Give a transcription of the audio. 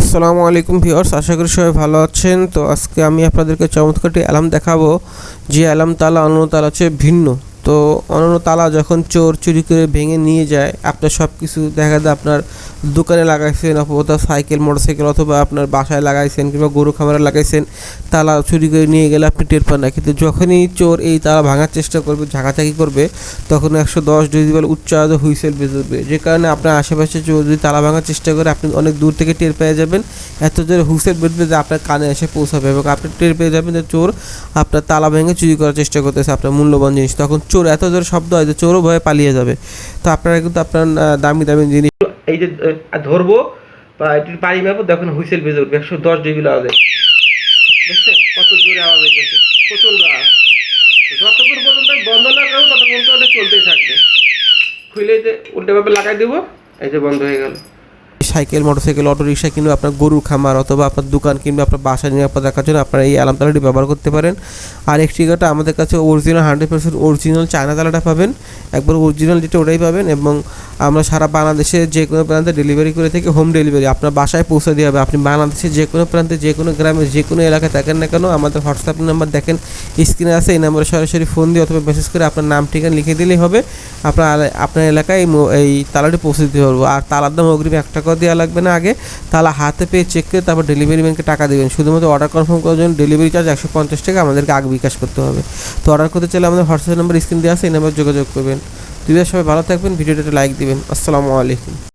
আসসালামু আলাইকুম ভিউয়ার্স, আশা করি সবাই ভালো আছেন। তো আজকে আমি আপনাদেরকে চমৎকারটি অ্যালার্ম দেখাবো। যে অ্যালার্ম তালা অন্য তালা হচ্ছে ভিন্ন। তো অন্যান্য তালা যখন চোর চুরি করে ভেঙে নিয়ে যায়, আপনার সব কিছু দেখা যায় আপনার দোকানে লাগাইছেন অথবা সাইকেল, মোটরসাইকেল অথবা আপনার বাসায় লাগাইছেন কিংবা গরু খামারে লাগাইছেন, তালা চুরি করে নিয়ে গেলে আপনি টের পান না। কিন্তু যখনই চোর এই তালা ভাঙার চেষ্টা করবে, ঝাঁকাঝাঁকি করবে, তখন একশো দশ ডেসিবেল উচ্চ আওয়াজে হুইসেল বেজবে যে কারণে আপনার আশেপাশে চোর যদি তালা ভাঙার চেষ্টা করে, আপনি অনেক দূর থেকে টের পেয়ে যাবেন। এত জোরে হুইসেল বেজবে যে আপনার কানে এসে পৌঁছাবে এবং আপনি টের পেয়ে যাবেন যে চোর আপনার তালা ভেঙে চুরি করার চেষ্টা করতেছে, আপনার মূল্যবান জিনিস। তখন চোর, এত জোরে শব্দ হয় যে চোরও ভয়ে পালিয়ে যাবে। তো আপনারা কিন্তু আপনার দামি দামি জিনিস এই যে ধরবো এটির পাড়ি মারবো তখন হুইসেল বেজে উঠবে, একশো দশ ডিগ্রি আওয়াজে কত জোরে আওয়াজ হইতেছে, প্রচণ্ড আওয়াজ। যতক্ষণ পর্যন্ত বন্ধ না করব, ততক্ষণ ওটা চলতেই থাকবে। খুলে যে উল্টেভাবে লাগাই দেবো, এই যে বন্ধ হয়ে গেল। সাইকেল, মোটরসাইকেল অটো রিক্সা কিংবা আপনার গরুর খামার অথবা আপনার দোকান কিংবা আপনার বাসা নিরাপদ রাখার জন্য আপনারা এই অ্যালার্ম তালাটি ব্যবহার করতে পারেন। আর একটি কথা, আমাদের কাছে original hundred percent original China তালাটা পাবেন। একবার অরিজিনাল যেটা ওটাই পাবেন এবং আমরা সারা বাংলাদেশে যে কোনো প্রান্তে ডেলিভারি করে থাকি হোম ডেলিভারি আপনার বাসায় পৌঁছে দেওয়া হবে। আপনি বাংলাদেশের যে কোনো প্রান্তে, যে কোনো গ্রামে, যে কোনো এলাকায় থাকেন না কেন, আমাদের হোয়াটসঅ্যাপ নাম্বার দেখেন স্ক্রিনে আছে, এই নাম্বারে সরাসরি ফোন দিয়ে অথবা মেসেজ করে আপনার নাম, ঠিকানা লিখে দিলেই হবে। আপনার আপনার এলাকায় এই তালাটি পৌঁছে দিতে পারব। আর তালার দাম অগ্রিম এক টাকাও দেওয়া লাগবে না আগে, তাহলে হাতে পেয়ে চেক করে তারপর ডেলিভারি ম্যানকে টাকা দেবেন। শুধুমাত্র অর্ডার কনফার্ম করার জন্য ডেলিভারি চার্জ একশো পঞ্চাশ টাকা আমাদেরকে আগে বিকাশ করতে হবে। তো অর্ডার করতে চাইলে আমাদের হোয়াটসঅ্যাপ নাম্বার স্ক্রিন দেওয়া আছে, এই নাম্বার যোগাযোগ করবেন। দুই সবাই ভালো থাকবেন, ভিডিওটা লাইক দিবেন। আসসালামু আলাইকুম।